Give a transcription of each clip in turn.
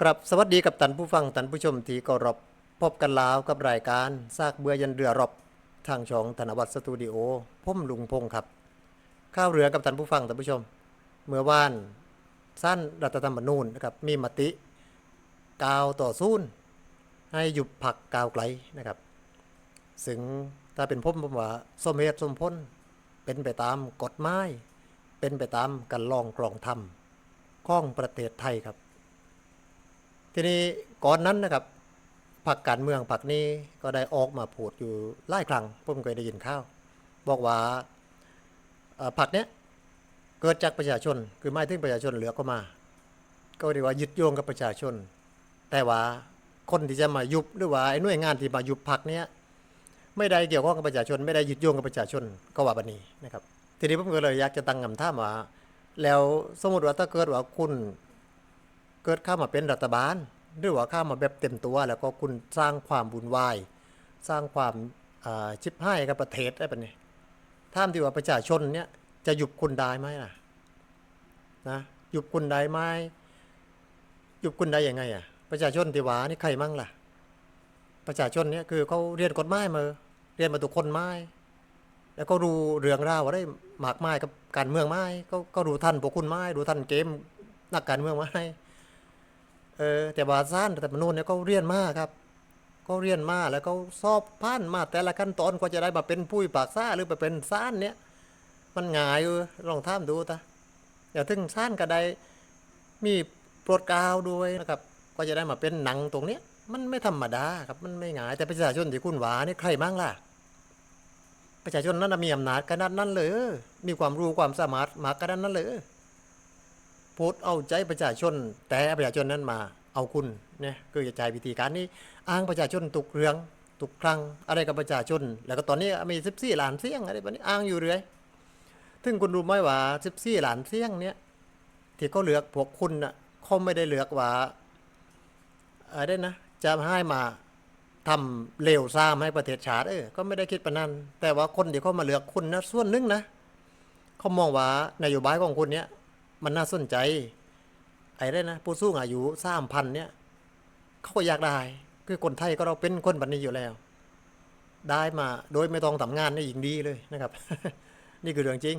ครับสวัสดีกับท่านผู้ฟังท่านผู้ชมที่เคารพพบกันแลาวกับรายการซากเบือยันเรือรบทางช่องธนวัฒน์สตูดิโอผมลุงพงษ์ครับ ข้าวเรือกับท่านผู้ฟังท่านผู้ชม เมื่อวานสั้นรัฐธรรมนูญนะครับมีมติกาวต่อสู้ให้หยุดผักกาวไกลนะครับซึ่งถ้าเป็นผมผมว่าสมเหตุสมผลเป็นไปตามกฎหมายเป็นไปตามการลองกรองธรรมของประเทศไทยครับ ทีนี้ก่อนนั้นนะครับพรรคการเมืองพรรคนี้ก็ได้ออกมาพูดอยู่หลายครั้งผมเคยได้ยินข่าว บอกว่าพรรคเนี้ยเกิดจากประชาชน คือไม่ถึงประชาชนเหลือก็มา ก็เรียกว่ายึดโยงกับประชาชน แต่ว่าคนที่จะมายุบหรือว่าไอ้หน่วยงานที่มายุบพรรคเนี้ยไม่ได้เกี่ยวข้องกับประชาชน ไม่ได้ยึดโยงกับประชาชนก็ว่าบันนี้นะครับทีนี้ผมก็เลยอยากจะตั้งคำถามว่าแล้วสมมติว่าถ้าเกิดว่าคุณ เกิดข้ามาเป็นรัฐบาล หรือว่าข้ามาแบบเต็มตัว แล้วก็คุณสร้างความบุญวาย สร้างความาชิบให้กับประเทศได้ปะเนี่ยท่ามที่ว่าประชาชนเนี่ยจะหยุบคุณได้ไหมล่ะนะหยุบคุณได้ไหมหยุบคุณได้ยังไงอะประชาชนที่ว่านี่ใครมั่งล่ะ ประชาชนเนี่ยคือเขาเรียนกฎหมายมาเรียนมาตุกคนไม้แล้วก็รู้เรื่องราวอะไรหมากไม้กับการเมืองไม้ก็ก็รู้ทันพวกคุณไม้รู้ทันเกมนักการเมืองไม้ เออแต่ว่าซ่านแต่มนูญเนี่ยก็เรียนมากครับ ก็เรียนมาแล้วก็สอบผ่านมาแต่ละขั้นตอนก็จะได้มาเป็นผู้พิพากษาหรือไปเป็นซ่านเนี่ยมันง่ายเออลองท่ามดูตาอย่าถึงซ่านก็ได้มีโปรดกาวด้วยนะครับก็จะได้มาเป็นหนังตรงเนี้ยมันไม่ธรรมดาครับมันไม่ง่ายแต่ประชาชนที่คุณหวานี่ใครมั่งล่ะ ประชาชนนั้นมีอำนาจขนาดนั้นเลยมีความรู้ความสามารถมากขนาดนั้นเลย พูดเอาใจประชาชน แต่ประชาชนนั้นมาเอาคุณเนี่ยคือจะใช้วิธีการนี้อ้างประชาชนตุกเรืองตุกครั้งอะไรกับประชาชน แล้วก็ตอนนี้มีสิบสี่ล้านเสียงอะไรแบบนี้อ้างอยู่เรื่อยถึงคุณรู้ไหมว่าสิบสี่ล้านเสียงเนี่ยที่เขาเลือกพวกคุณน่ะเขาไม่ได้เลือกว่าอะไรนะจะให้มาทำเลวซ้ำให้ประเทศชาติเออก็ไม่ได้คิดปานนั้น แต่ว่าคนที่เขามาเลือกคุณนะส่วนหนึงนะเขามองว่านโยบายของคุณเนี่ย มันน่าสนใจ ไอ้ได้นะผู้สูงอายุสามพันเนี่ยเขาก็อยากได้ คือคนไทยก็เราเป็นคนบันนี้อยู่แล้ว ได้มาโดยไม่ต้องทำงานนี่ยิ่งดีเลยนะครับ นี่คือเรื่องจริง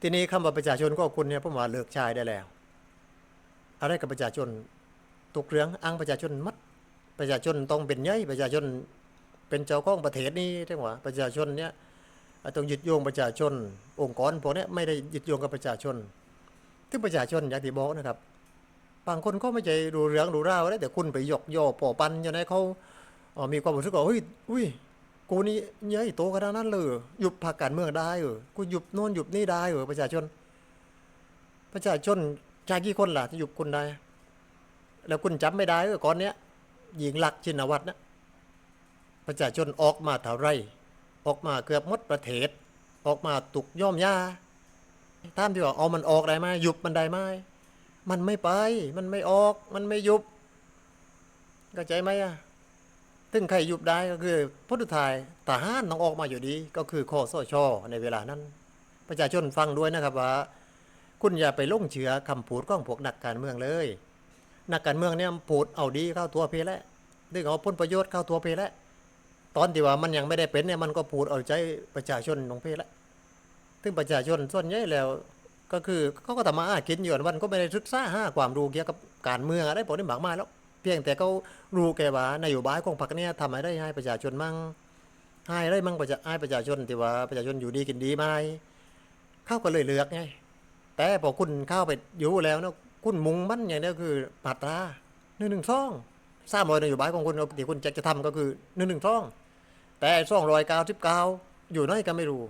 ทีนี้คำว่าประชาชนก็คุณเนี่ยผมว่าเลิกชายได้แล้ว อะไรกับประชาชนตุกเรื่องอ้างประชาชนมัดประชาชนต้องเป็นใหญ่ประชาชนเป็นเจ้าของประเทศนี่ใช่ไหมประชาชนเนี่ย ต้องยึดโยงประชาชน องค์กรพวกนี้ไม่ได้ยึดโยงกับประชาชนที่ประชาชนอย่างที่บอกนะครับ บางคนก็ไม่ใจรู้เรื่องรูราวได้แต่คุณไปยกย่อปอปันอย่างไรเขาเออมีความรู้สึกว่าเฮ้ยอุ้ยกูนี่ใหญ่โตขนาดนั้นเลยหยุบพรรคการเมืองได้เออกูหยุบโน่นหยุบนี่ได้เออประชาชน ประชาชนชายกี่คนล่ะที่หยุบคุณได้ แล้วคุณจำไม่ได้เออก่อนเนี้ยหญิงหลักชินวัตรนะประชาชนออกมาเท่าไร ออกมาเกือบมดประเทศ ออกมาตุกย่อมย่าตามที่ว่าเอามันออกได้ไหมหยุบมันได้ไหมมันไม่ไป มันไม่ออก มันไม่ยุบเข้าใจไหมอะถึงใครยุบได้ก็คือพุทธทายทหารต้องออกมาอยู่ดี ก็คือคอสชในเวลานั้น ประชาชนฟังด้วยนะครับว่า คุณอย่าไปลงเชื่อคำพูดของพวกนักการเมืองเลย นักการเมืองเนี่ยพูดเอาดีเข้าตัวเพแล้วดึงเอาผลประโยชน์เข้าตัวเพแล้ว ตอนที่ว่ามันยังไม่ได้เป็นเนี่ยมันก็พูดเอาใจประชาชนของเพศละซึ่งประชาชนส่วนใหญ่แล้ว ก็คือเขาก็ทำมาหากินอยู่วันก็ไม่ได้ศึกษาหาความรู้เกี่ยวกับการเมืองอะไรพวกนี้มากมายแล้ว เพียงแต่เขารู้แก่ว่านโยบายของพรรคเนี่ยทำอะไรได้ให้ประชาชนมั่งให้ได้มั่งประชาให้ประชาชนที่ว่าประชาชนอยู่ดีกินดีไหมเข้าก็เลยเลือกไงแต่พอคุณเข้าไปอยู่แล้วเนาะคุณมุงมั่นอย่างเดียวคือมาตราหนึ่งหนึ่งสองสามร้อยนโยบายของคุณที่คุณจะจะทำก็คือหนึ่งหนึ่งสอง แต่สองรอยเก้าสิบเก้าอยู่ไหนก็ไม่รู้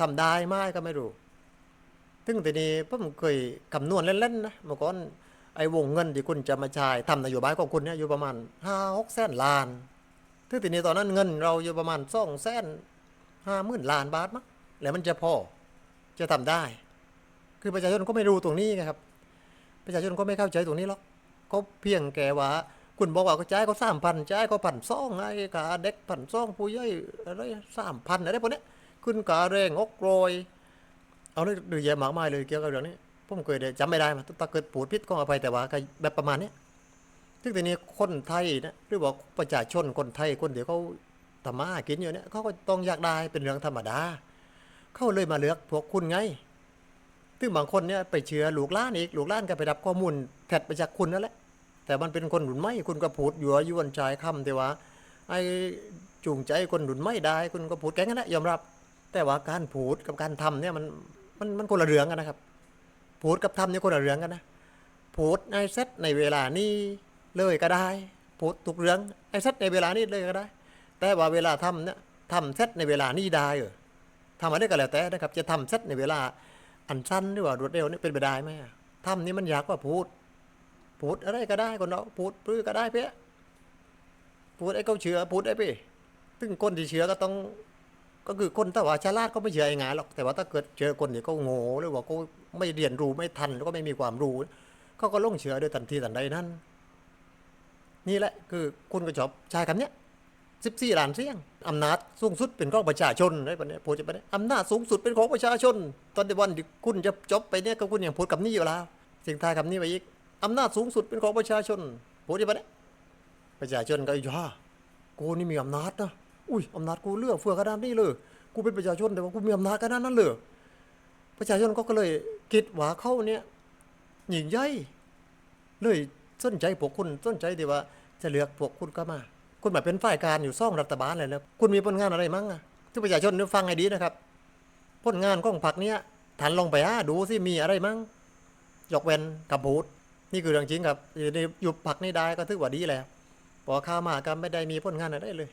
ทำได้ไหมก็ไม่รู้ถึงทีนี้ผมเคยคำนวณเล่นๆนะเมื่อก่อนไอ้วงเงินที่คุณจะมาใช้ทำนโยบายของคุณเนี่ยอยู่ประมาณห้าหกแสนล้านถึงทีนี้ตอนนั้นเงินเราอยู่ประมาณสองแสนห้าหมื่นล้านบาทมั้งแล้วมันจะพอจะทำได้ คือประชาชนก็ไม่รู้ตรงนี้ไงครับ ประชาชนก็ไม่เข้าใจตรงนี้หรอกก็เพียงแก่ว่า คุณบอกว่าก็จ่ายเขาสามพันจ่ายเขาพันสองไอ้กาเด็กพันสองผู้ใหญ่อะไรสามพันอะไรพวกเนี้ยขึ้นกาแรงอกโรย เอาเลยดูแย่มากมายเลยเกี่ยวกับเรื่องนี้ผมเคยได้จำไม่ได้มาถ้าเกิดปูดพิษก็อภัยแต่ว่าแบบประมาณนี้ยซึ่งทีนี้คนไทยนะหรือว่าประชาชนคนไทยคนเดียวเขาทำมาหากินอยู่เนี่ยเขาก็ต้องอยากได้เป็นเรื่องธรรมดาเขาเลยมาเลือกพวกคุณไงซึ่งบางคนเนี่ยไปเชื่อลูกล้านอีกลูกล้านก็ไปรับข้อมูลแทดไปจากคุณนั่นแหละ แต่มันเป็นคนหนุนไม่คุณก็พูดอยู่ยวนชายคำแต่ว่า ไอ้จูงใจคนหนุนไม่ได้ คุณก็พูดแกงั้นแหละยอมรับ แต่ว่าการพูดกับการทำเนี่ยมันมันมันคนละเรื่องกันนะครับพูดกับทำเนี่ยคนละเรื่องกันนะพูดในเซตในเวลานี้เลยก็ได้พูดทุกเรื่องไอ้เซตในเวลานี้เลยก็ได้ แต่ว่าเวลาทำเนี่ยทำเซตในเวลานี้ได้เออทำอะไรก็แล้วแต่นะครับ จะทำเซตในเวลาอันสั้นหรือว่ารวดเร็วนี่เป็นไปได้ไหมทำนี่มันยากกว่าพูด พูดอะไรก็ได้คนเราะพูดปลื้อก็ได้เพี้ยพูดไอ้เขาเชื่อพูดไอ้พี่ซึ่งคนที่เชื่อก็ต้อง ก็คือคนถ้าว่าฉลาดก็ไม่เชื่อไอ้งานหรอกแต่ว่าถ้าเกิดเจอคนที่เขาโง่หรือว่าเขาไม่เรียนรู้ไม่ทันแล้วก็ไม่มีความรู้เขาก็ลงเชื่อโดยทันทีทันใดนั่นนี่แหละคือคุณก็ชอบใช้คำเนี้ยสิบสี่ล้านเสียงอำนาจสูงสุดเป็นของประชาชนได้ปะเนี่ยพูดจะไปเนี่ยอำนาจสูงสุดเป็นของประชาชน ตอนในวันที่คุณจะจบไปเนี่ยก็คุณยังพูดกับนี่อยู่แล้วสิ่งท้ายคำนี้ไปอีก อำนาจสูงสุดเป็นของประชาชนพูดจะไปเนี่ยประชาชนก็ย่ากูนี่มีอำนาจนะอุ้ยอำนาจกูเลือกเฟือขนาดนี้เลยกูเป็นประชาชนแต่ว่ากูมีอำนาจขนาดนั้นเลยประชาชนก็เลยคิดว่าเขาเนี่ยหญิงใหญ่เลยสนใจพวกคุณสนใจดีว่าจะเลือกพวกคุณก็มา คุณมาเป็นฝ่ายการอยู่ซ่องรัฐบาลเลยแล้ว คุณมีผลงานอะไรมั้งอะที่ประชาชนได้ฟังให้ดีนะครับผลงานของพรรคเนี้ยฐานลงไปอะดูสิมีอะไรมั้งยกเว้นกับพูด นี่คือเรื่องจริงครับอยู่ในอยู่พรรคนี้ได้ก็ถือว่าดีแล้วพอข้ามาก็ไม่ได้มีผลงานอะไรเลย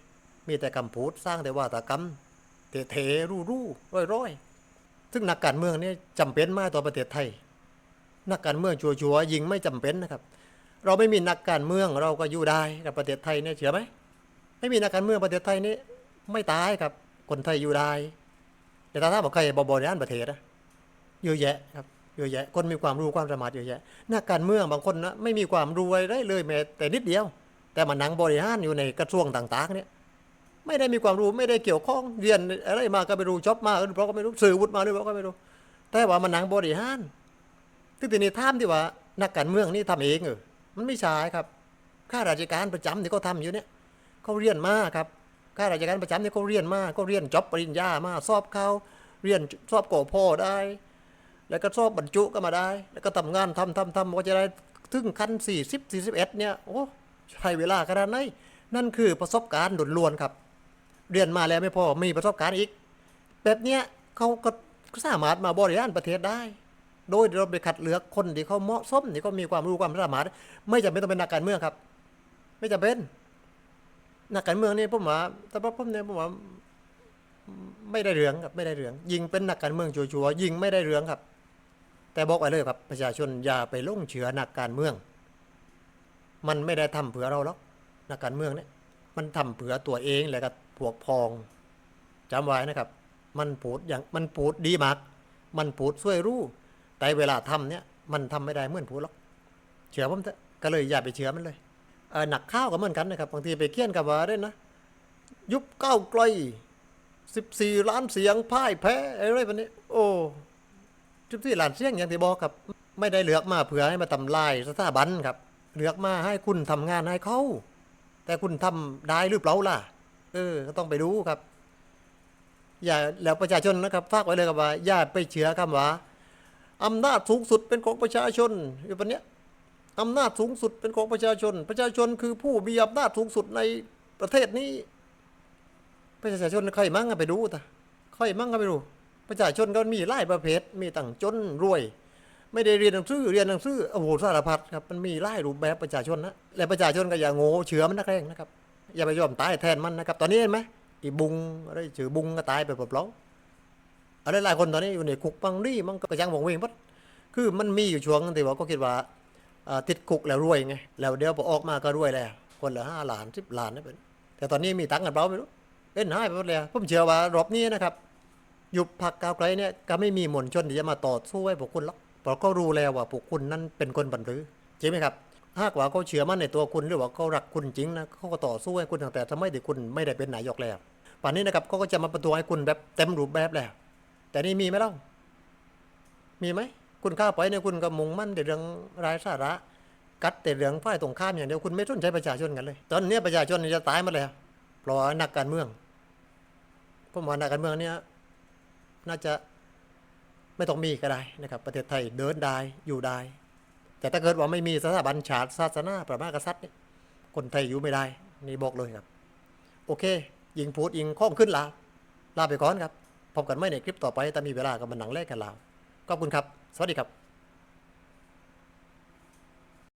มีแต่คำพูดสร้างแต่ว่าตากรรมเทเทรูรูร้อยร้อยซึ่งนักการเมืองนี่จำเป็นมากต่อประเทศไทย นักการเมืองชัวร์ๆยิงไม่จำเป็นนะครับ เราไม่มีนักการเมืองเราก็อยู่ได้กับประเทศไทยเนี่ยเชื่อไหมไม่มีนักการเมืองประเทศไทยนี่ไม่ตายครับ คนไทยอยู่ได้แต่ถ้าบอกใครบริหารประเทศนะเยอะแยะครับ เยอะแยะ คนมีความรู้ความสามารถเยอะแยะนักการเมืองบางคนนะไม่มีความรู้อะไรเลยแม้แต่นิดเดียว แต่มานั่งบริหารอยู่ในกระทรวงต่าง ๆ เนี่ย ไม่ได้มีความรู้ไม่ได้เกี่ยวข้องเรียนอะไรมาก็ไม่รู้จบมาหรือเปล่าก็ไม่รู้สื่อวุฒิมาหรือเปล่าก็ไม่รู้ แต่ว่ามานั่งบริหารที่ทีนี้ท่ามที่ว่านักการเมืองนี่ทำเองเออมันไม่ใช่ครับข้าราชการประจำที่เขาทำอยู่เนี่ยเขาเรียนมาครับข้าราชการประจำเนี่ยเขาเรียนมาเขาเรียนจบปริญญามาสอบเขาเรียนสอบโกพ่อได้ แล้วก็สอบบรรจุก็มาได้ แล้วก็ทำงานทำทำทำก็จะได้ถึงขั้นสี่สิบสี่สิบเอ็ดเนี่ยโอ้ใช้เวลาขนาดไหนนั่นคือประสบการณ์ล้วนๆครับ เรียนมาแล้วไม่พอมีประสบการณ์อีก แบบเนี้ยเขาก็สามารถมาบริหารประเทศได้ โดยเราไปคัดเลือกคนที่เขาเหมาะสมที่เขามีความรู้ความสามารถ ไม่จำเป็นต้องเป็นนักการเมืองครับ ไม่จำเป็นนักการเมืองนี่ผมว่าแต่ว่าผมเนี่ยผมว่าไม่ได้เรื่องครับไม่ได้เรื่อง ยิงเป็นนักการเมืองชัวร์ๆยิงไม่ได้เรื่องครับ แต่บอกไว้เลยครับประชาชนอย่าไปลงเชื่อนักการเมือง มันไม่ได้ทำเผื่อเราหรอกนักการเมืองเนี่ยมันทำเผื่อตัวเองแล้วก็พวกพองจำไว้นะครับ มันพูดอย่างมันพูดดีมากมันพูดช่วยรู้ แต่เวลาทำเนี่ยมันทำไม่ได้เหมือนพูดหรอกเชื่อผมเถอะก็เลยอย่าไปเชื่อมันเลยเออหนักข้าวก็เหมือนกันนะครับบางทีไปเคี่ยนกับว่าด้วยนะ ยุบเก้าไกลสิบสี่ล้านเสียงพ่ายแพ้อะไรแบบนี้ โอ้ สิบสี่หลานเสียงอย่างที่บอกครับ ไม่ได้เลือกมาเพื่อให้มาทำลายสถาบันครับ เลือกมาให้คุณทำงานให้เขาแต่คุณทำได้หรือเปล่าล่ะ เออ ก็ต้องไปดูครับ อย่าแล้วประชาชนนะครับฝากไว้เลยครับว่าอย่าไปเชื่อคำว่าอำนาจสูงสุดเป็นของประชาชนอยู่ปันเนี้ยอำนาจสูงสุดเป็นของประชาชน ประชาชนคือผู้มีอำนาจสูงสุดในประเทศนี้ ประชาชนใครมั่งไปดูตาใครมั่งก็ไปดู ประชาชนก็มีหลายประเภทมีตั้งจนรวย ไม่ได้เรียนหนังสือเรียนหนังสือโอ้โหสารพัดครับมันมีหลายรูปแบบประชาชนนะและประชาชนก็อย่าโง่เชื่อมันนักแรงนะครับอย่าไปยอมตายแทนมันนะครับ ตอนนี้เห็นไหมอีบุงอะไรชื่อบุงก็ตายไปเปล่าๆอะไรหลายคนตอนนี้อยู่ในคุกบางนี่มันก็กระยังวงเวงพัดคือมันมีอยู่ช่วงที่ว่าก็คิดว่าติดคุกแล้วรวยไงแล้วเดี๋ยวพอออกมาก็รวยแล้วคนละห้าล้านสิบล้านนี่เป็นแต่ตอนนี้มีตังค์กันเปล่าไม่รู้เล่นหายไปหมดเลยผมเชื่อว่ารอบนี้นะครับ ยุบพักก้าวไกลเนี่ยก็ไม่มีมวลชนที่จะมาต่อสู้ให้พวกคุณหรอกเพราะเขารู้แล้วว่าพวกคุณนั้นเป็นคนบันรือจริงไหมครับหากว่าเขาเชื่อมั่นในตัวคุณหรือว่าเขารักคุณจริงนะเขาก็ต่อสู้ให้คุณตั้งแต่ทำไมที่คุณไม่ได้เป็นนายกแล้วป่านนี้นะครับเขาก็จะมาประท้วให้คุณแบบเต็มรูปแบบแล้ว แต่นี่มีไหมเล่ามีไหมคุณข้าไปเนี่ยคุณก็มุ่งมั่นแต่เรื่องรายสาระ กัดแต่เรื่องฝ่ายตรงข้ามอย่างเดียวคุณไม่สนใจประชาชนกันเลย ตอนเนี้ยประชาชนจะตายหมาแล้วเพราะนักการเมืองผมว่านักการเมืองเนี่ย น่าจะไม่ต้องมีก็ได้นะครับ ประเทศไทยเดินได้อยู่ได้ แต่ถ้าเกิดว่าไม่มีสถาบันชาติศาสนาพระมหากษัตริย์เนี่ยคนไทยอยู่ไม่ได้ นี่บอกเลยครับ โอเค ยิงพูดยิงข้องขึ้นลาลาไปก่อนครับพบกันไม่ในคลิปต่อไปแต่มีเวลาก็มาหนังแรกกันลาวขอบคุณครับ สวัสดีครับ